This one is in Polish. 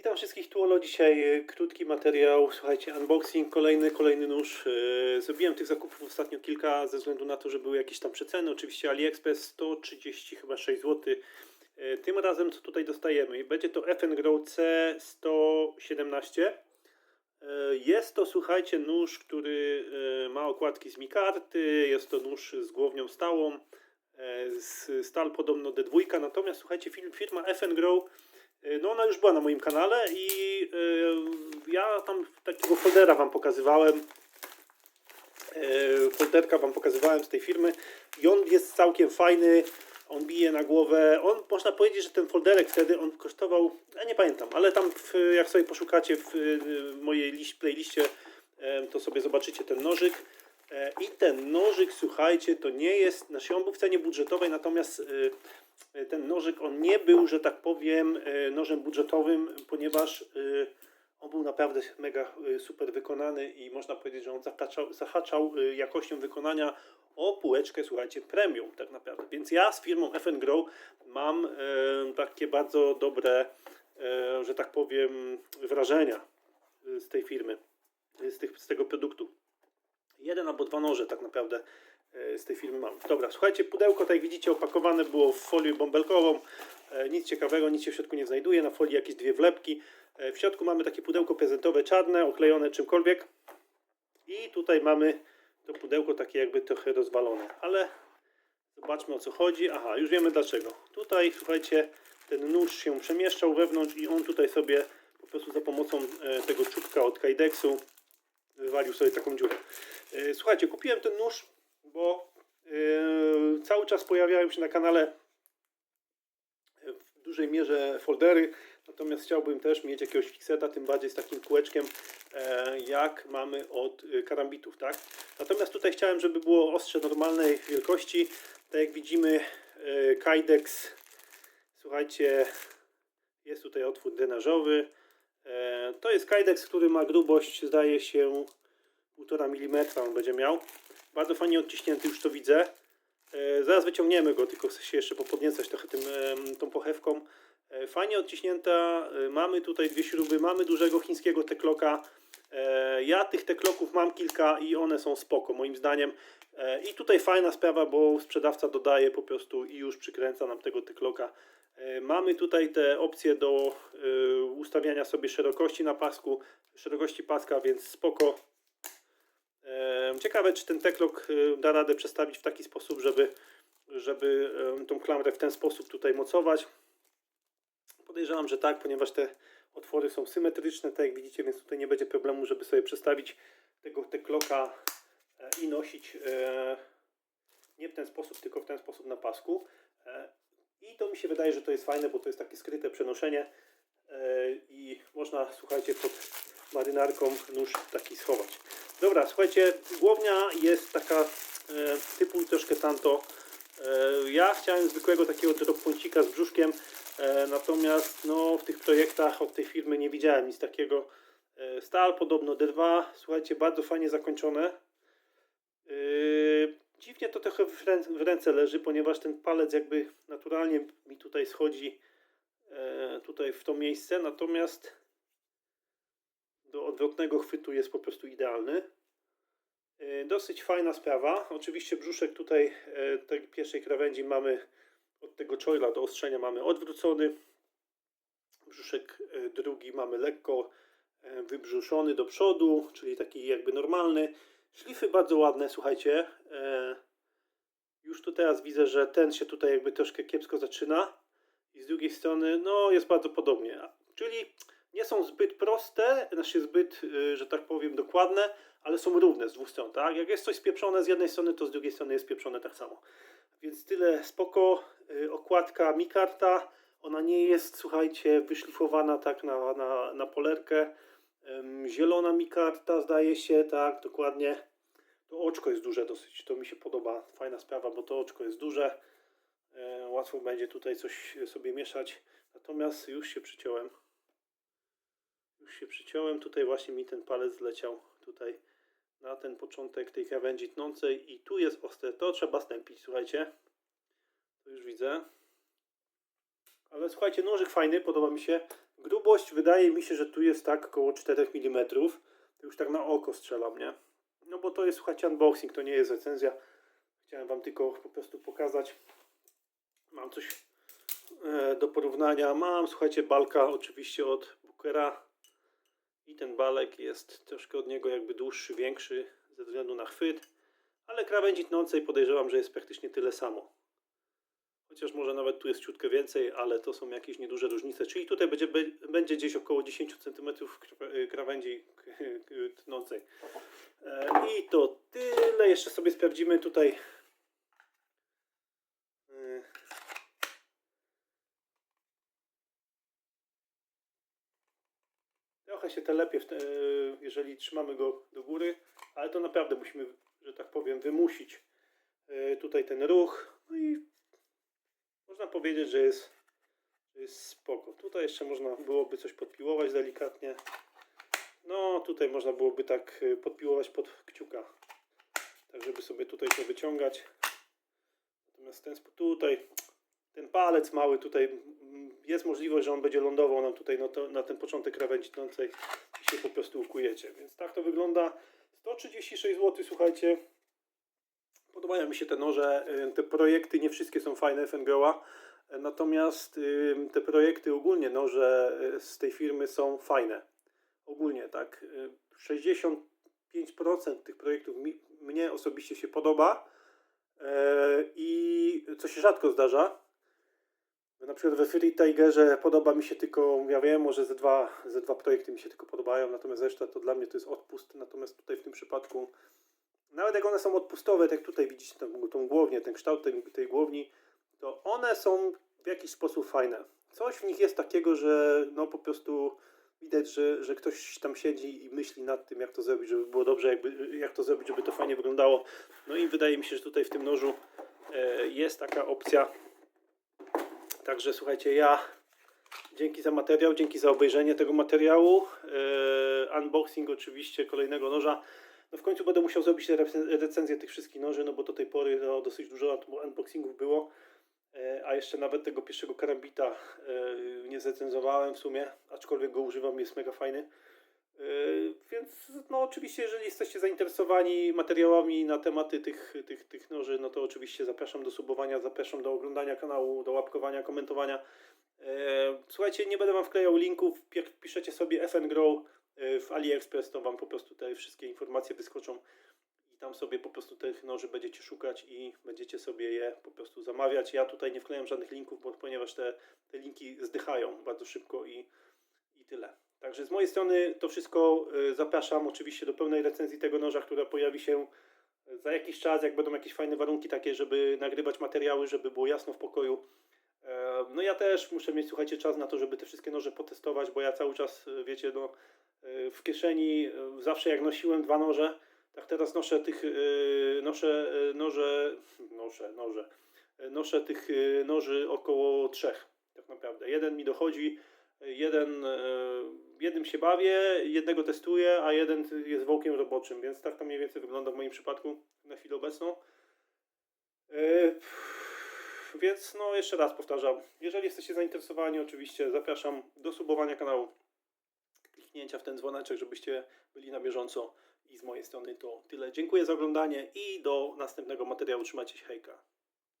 Witam wszystkich Tuolo. Dzisiaj e, krótki materiał. Słuchajcie, unboxing, kolejny, kolejny nóż. E, Zrobiłem tych zakupów ostatnio kilka ze względu na to, że były jakieś tam przeceny. Oczywiście AliExpress 130 chyba 6 zł. E, Tym razem co tutaj dostajemy? Będzie to FN Grow C117. E, Jest to, słuchajcie, nóż, który ma okładki z mikarty. Jest to nóż z głownią stałą. Stal podobno D2. Natomiast słuchajcie, firma FN Grow No ona już była na moim kanale i e, ja tam takiego foldera wam pokazywałem. E, folderka wam pokazywałem z tej firmy i on jest całkiem fajny. On bije na głowę. On można powiedzieć, że ten folderek wtedy on kosztował, ja nie pamiętam, ale tam w, jak sobie poszukacie w, w mojej liść, playliście, e, to sobie zobaczycie ten nożyk. E, I ten nożyk, słuchajcie, to nie jest, znaczy on był w cenie budżetowej, natomiast e, ten nożyk, on nie był, że tak powiem, e, nożem budżetowym, ponieważ e, on był naprawdę mega e, super wykonany i można powiedzieć, że on zahaczał, zahaczał e, jakością wykonania o półeczkę, słuchajcie, premium tak naprawdę. Więc ja z firmą FN Grow mam e, takie bardzo dobre, e, że tak powiem, wrażenia e, z tej firmy, e, z, tych, z tego produktu. Jeden albo dwa noże tak naprawdę e, z tej firmy mam. Dobra, słuchajcie, pudełko, tak jak widzicie, opakowane było w folię bąbelkową. E, Nic ciekawego, nic się w środku nie znajduje. Na folii jakieś dwie wlepki. E, W środku mamy takie pudełko prezentowe czarne, oklejone czymkolwiek. I tutaj mamy to pudełko takie jakby trochę rozwalone. Ale zobaczmy o co chodzi. Aha, już wiemy dlaczego. Tutaj, słuchajcie, ten nóż się przemieszczał wewnątrz i on tutaj sobie po prostu za pomocą tego czubka od Kydexu wywalił sobie taką dziurę. E, Słuchajcie, kupiłem ten nóż, bo e, cały czas pojawiają się na kanale w dużej mierze foldery, natomiast chciałbym też mieć jakiegoś fixeta, tym bardziej z takim kółeczkiem, e, jak mamy od e, karambitów, tak? Natomiast tutaj chciałem, żeby było ostrze normalnej wielkości, tak jak widzimy e, Kydex, słuchajcie, jest tutaj otwór drenażowy, E, To jest Kydex, który ma grubość, zdaje się, 1,5 mm on będzie miał. Bardzo fajnie odciśnięty, już to widzę. E, Zaraz wyciągniemy go, tylko chcę się jeszcze popodniecać trochę tym, em, tą pochewką. E, Fajnie odciśnięta. E, Mamy tutaj dwie śruby, mamy dużego chińskiego tekloka. E, Ja tych tekloków mam kilka i one są spoko moim zdaniem. E, I tutaj fajna sprawa, bo sprzedawca dodaje po prostu i już przykręca nam tego tekloka. E, Mamy tutaj te opcje do e, ustawiania sobie szerokości na pasku, szerokości paska, więc spoko. E, Ciekawe, czy ten teklok da radę przestawić w taki sposób, żeby, żeby tą klamrę w ten sposób tutaj mocować. Podejrzewam, że tak, ponieważ te otwory są symetryczne, tak jak widzicie, więc tutaj nie będzie problemu, żeby sobie przestawić tego tekloka i nosić nie w ten sposób, tylko w ten sposób na pasku. I to mi się wydaje, że to jest fajne, bo to jest takie skryte przenoszenie e, i można, słuchajcie, pod marynarką nóż taki schować. Dobra, słuchajcie, głownia jest taka e, typu troszkę tanto. E, ja chciałem zwykłego takiego dropponcika z brzuszkiem, natomiast no, w tych projektach od tej firmy nie widziałem nic takiego. Stal podobno D2, słuchajcie, bardzo fajnie zakończone. Yy, dziwnie to trochę w ręce, leży, ponieważ ten palec jakby naturalnie mi tutaj schodzi e, tutaj w to miejsce, natomiast do odwrotnego chwytu jest po prostu idealny. E, dosyć fajna sprawa. Oczywiście brzuszek tutaj e, tej pierwszej krawędzi mamy od tego choila do ostrzenia mamy odwrócony. Brzuszek drugi mamy lekko wybrzuszony do przodu, czyli taki jakby normalny. Szlify bardzo ładne, słuchajcie. Już tu teraz widzę, że ten się tutaj jakby troszkę kiepsko zaczyna. I z drugiej strony, no jest bardzo podobnie. Czyli nie są zbyt proste, znaczy zbyt, y, że tak powiem, dokładne, ale są równe z dwóch stron, tak? Jak jest coś spieprzone z jednej strony, to z drugiej strony jest spieprzone tak samo. Więc tyle spoko. Y, Okładka Mikarta, ona nie jest, słuchajcie, wyszlifowana tak na, na, na polerkę. Zielona Mikarta, zdaje się, tak, dokładnie. To oczko jest duże dosyć, to mi się podoba. Fajna sprawa, bo to oczko jest duże. E, Łatwo będzie tutaj coś sobie mieszać. Natomiast już się przyciąłem. Już się przyciąłem. Tutaj właśnie mi ten palec zleciał. Tutaj na ten początek tej krawędzi tnącej. I tu jest ostre. To trzeba stępić, słuchajcie. To już widzę. Ale słuchajcie, nożyk fajny, podoba mi się. Grubość wydaje mi się, że tu jest tak około 4 mm. To już tak na oko strzelam, nie? No bo to jest, słuchajcie, unboxing, to nie jest recenzja. Chciałem Wam tylko po prostu pokazać. Mam coś e, do porównania. Mam, słuchajcie, balka oczywiście od Bookera. I ten balek jest troszkę od niego jakby dłuższy, większy ze względu na chwyt. Ale krawędzi tnącej podejrzewam, że jest praktycznie tyle samo. Chociaż może nawet tu jest ciutkę więcej, ale to są jakieś nieduże różnice. Czyli tutaj będzie, będzie gdzieś około 10 cm krawędzi tnącej. E, I to tyle. Jeszcze sobie sprawdzimy tutaj. e, Trochę się telepie, te, jeżeli trzymamy go do góry, ale to naprawdę musimy, że tak powiem, wymusić e, tutaj ten ruch. No i można powiedzieć, że jest, że jest spoko. Tutaj jeszcze można byłoby coś podpiłować delikatnie. No, tutaj można byłoby tak y, podpiłować pod kciuka, tak żeby sobie tutaj to wyciągać. Natomiast ten tutaj, ten palec mały tutaj, jest możliwość, że on będzie lądował nam tutaj na, to, na ten początek krawędzi tnącej i się po prostu ukujecie. Więc tak to wygląda. 136 zł, słuchajcie. Podobają mi się te noże, y, te projekty, nie wszystkie są fajne FNGO-a, natomiast y, te projekty ogólnie, noże z tej firmy są fajne. Ogólnie, tak. y, 65% tych projektów mi, mnie osobiście się podoba e, i co się rzadko zdarza. Na przykład we Free Tigerze podoba mi się tylko, ja wiem, może ze dwa, ze dwa projekty mi się tylko podobają, natomiast reszta to dla mnie to jest odpust, natomiast tutaj w tym przypadku nawet jak one są odpustowe, tak jak tutaj widzicie tą, tą głownię, ten kształt tej, tej głowni, to one są w jakiś sposób fajne. Coś w nich jest takiego, że no po prostu widać, że, że ktoś tam siedzi i myśli nad tym, jak to zrobić, żeby było dobrze, jakby, jak to zrobić, żeby to fajnie wyglądało. No i wydaje mi się, że tutaj w tym nożu e, jest taka opcja. Także słuchajcie, ja dzięki za materiał, dzięki za obejrzenie tego materiału. E, unboxing oczywiście kolejnego noża. No w końcu będę musiał zrobić re- recenzję tych wszystkich noży, no bo do tej pory no, dosyć dużo unboxingów było. E, A jeszcze nawet tego pierwszego karambita e, nie zrecenzowałem w sumie, aczkolwiek go używam, jest mega fajny. E, Więc no oczywiście, jeżeli jesteście zainteresowani materiałami na tematy tych, tych, tych noży, no to oczywiście zapraszam do subowania, zapraszam do oglądania kanału, do łapkowania, komentowania. Słuchajcie, nie będę wam wklejał linków, Pi- piszecie sobie FN Grow w AliExpress, to wam po prostu te wszystkie informacje wyskoczą tam sobie po prostu tych noży będziecie szukać i będziecie sobie je po prostu zamawiać. Ja tutaj nie wklejam żadnych linków, bo, ponieważ te, te linki zdychają bardzo szybko i, i tyle. Także z mojej strony to wszystko. y, Zapraszam oczywiście do pełnej recenzji tego noża, która pojawi się za jakiś czas, jak będą jakieś fajne warunki takie, żeby nagrywać materiały, żeby było jasno w pokoju. E, No ja też muszę mieć, słuchajcie, czas na to, żeby te wszystkie noże potestować, bo ja cały czas, y, wiecie, no, y, w kieszeni y, zawsze jak nosiłem dwa noże, tak teraz noszę tych, y, noszę y, noże, noszę, noże, noszę tych y, noży około trzech, tak naprawdę. Jeden mi dochodzi, jeden, y, jednym się bawię, jednego testuję, a jeden jest wołkiem roboczym, więc tak to mniej więcej wygląda w moim przypadku na chwilę obecną. Y, Więc no jeszcze raz powtarzam, jeżeli jesteście zainteresowani oczywiście zapraszam do subowania kanału, kliknięcia w ten dzwoneczek, żebyście byli na bieżąco i z mojej strony to tyle. Dziękuję za oglądanie i do następnego materiału. Trzymajcie się, hejka.